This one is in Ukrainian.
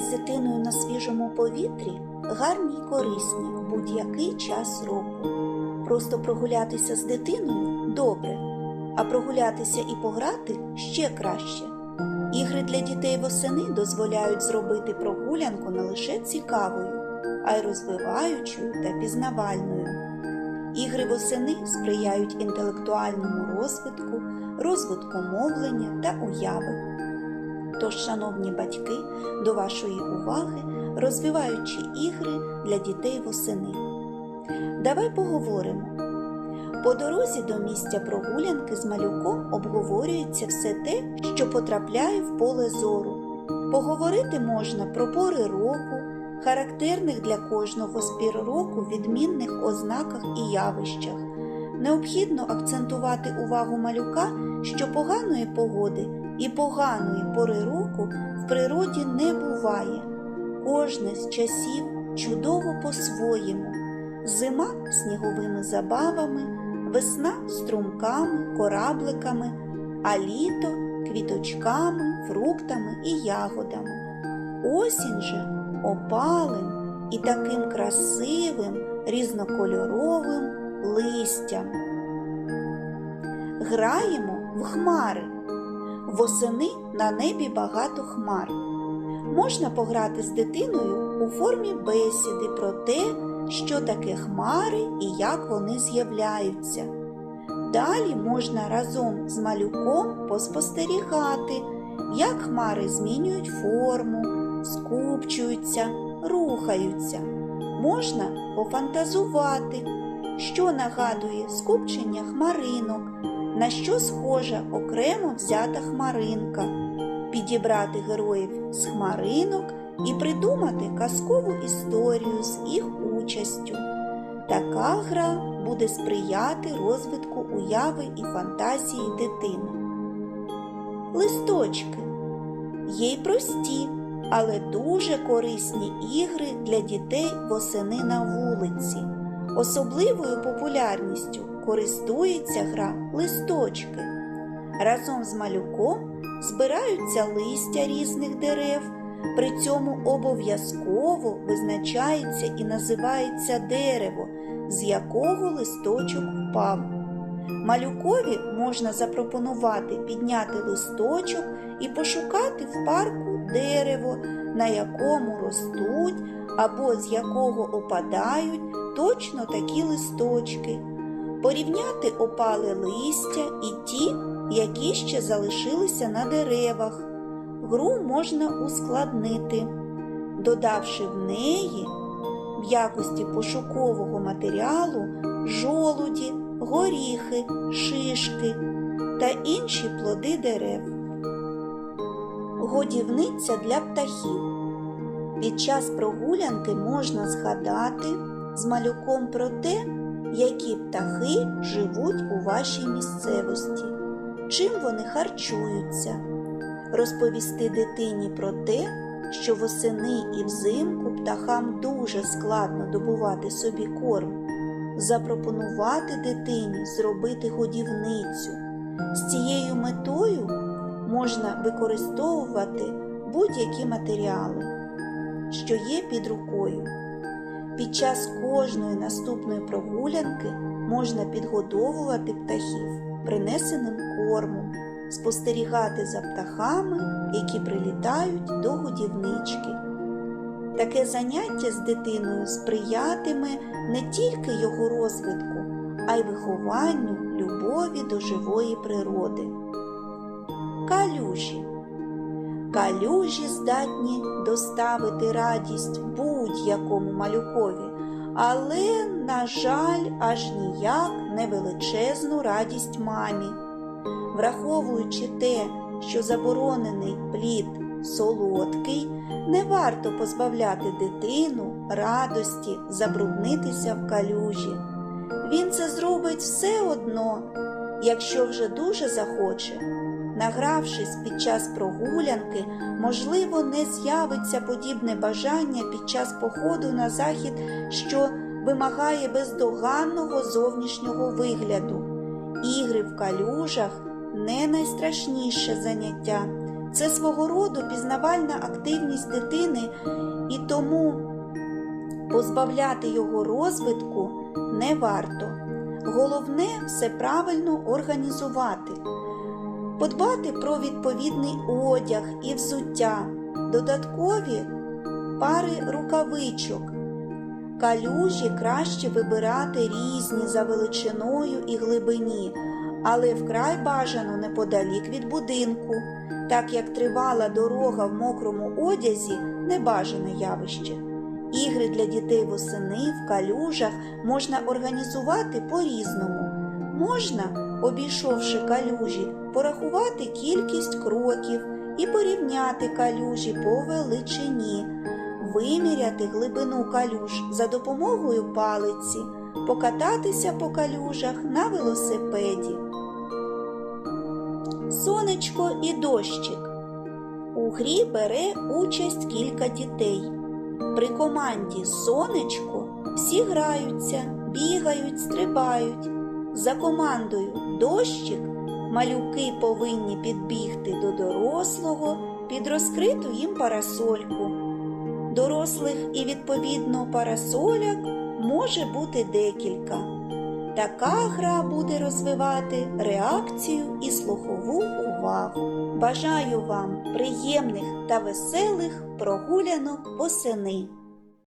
з дитиною на свіжому повітрі гарні й корисні в будь-який час року. Просто прогулятися з дитиною добре, а прогулятися і пограти ще краще. Ігри для дітей восени дозволяють зробити прогулянку не лише цікавою, а й розвиваючою та пізнавальною. Ігри восени сприяють інтелектуальному розвитку, розвитку мовлення та уяви. Тож, шановні батьки, до вашої уваги розвиваючі ігри для дітей восени. Давай поговоримо. По дорозі до місця прогулянки з малюком обговорюється все те, що потрапляє в поле зору. Поговорити можна про пори року, характерних для кожного з пір року відмінних ознаках і явищах. Необхідно акцентувати увагу малюка, що поганої погоди і поганої пори року в природі не буває. Кожне з часів чудово по-своєму. Зима сніговими забавами, весна струмками, корабликами, а літо квіточками, фруктами і ягодами. Осінь же опалим і таким красивим, різнокольоровим листям. Граємо в хмари. Восени на небі багато хмар. Можна пограти з дитиною у формі бесіди про те, що таке хмари і як вони з'являються. Далі можна разом з малюком поспостерігати, як хмари змінюють форму, скупчуються, рухаються. Можна пофантазувати, що нагадує скупчення хмаринок, на що схожа окремо взята хмаринка, підібрати героїв з хмаринок і придумати казкову історію з їх участю. Така гра буде сприяти розвитку уяви і фантазії дитини. Листочки є й прості, але дуже корисні ігри для дітей восени на вулиці. Особливою популярністю користується гра листочки. Разом з малюком збираються листя різних дерев, при цьому обов'язково визначається і називається дерево, з якого листочок впав. Малюкові можна запропонувати підняти листочок і пошукати в парку дерево, на якому ростуть або з якого опадають точно такі листочки, порівняти опале листя і ті, які ще залишилися на деревах. Гру можна ускладнити, додавши в неї в якості пошукового матеріалу жолуді, горіхи, шишки та інші плоди дерев. Годівниця для птахів. Під час прогулянки можна згадати з малюком про те, які птахи живуть у вашій місцевості, чим вони харчуються, розповісти дитині про те, що восени і взимку птахам дуже складно добувати собі корм, запропонувати дитині зробити годівницю. З цією метою можна використовувати будь-які матеріали, що є під рукою. Під час кожної наступної прогулянки можна підгодовувати птахів принесеним кормом, спостерігати за птахами, які прилітають до годівнички. Таке заняття з дитиною сприятиме не тільки його розвитку, а й вихованню любові до живої природи. Калюжі Калюжі здатні доставити радість будь-якому малюкові, але, на жаль, аж ніяк не величезну радість мамі. Враховуючи те, що заборонений плід солодкий, не варто позбавляти дитину радості забруднитися в калюжі. Він це зробить все одно, якщо вже дуже захоче. Награвшись під час прогулянки, можливо, не з'явиться подібне бажання під час походу на захід, що вимагає бездоганного зовнішнього вигляду. Ігри в калюжах не найстрашніше заняття. Це свого роду пізнавальна активність дитини, і тому позбавляти його розвитку не варто. Головне все правильно організувати, подбати про відповідний одяг і взуття, додаткові пари рукавичок. Калюжі краще вибирати різні за величиною і глибині, але вкрай бажано неподалік від будинку, так як тривала дорога в мокрому одязі небажане явище. Ігри для дітей восени в калюжах можна організувати по-різному. Можна, обійшовши калюжі, порахувати кількість кроків і порівняти калюжі по величині, виміряти глибину калюж за допомогою палиці, покататися по калюжах на велосипеді. Сонечко і дощик. У грі бере участь кілька дітей. При команді Сонечко всі граються, бігають, стрибають. За командою Дощик малюки повинні підбігти до дорослого під розкриту їм парасольку. Дорослих і відповідно парасоляк може бути декілька. Така гра буде розвивати реакцію і слухову увагу. Бажаю вам приємних та веселих прогулянок восени.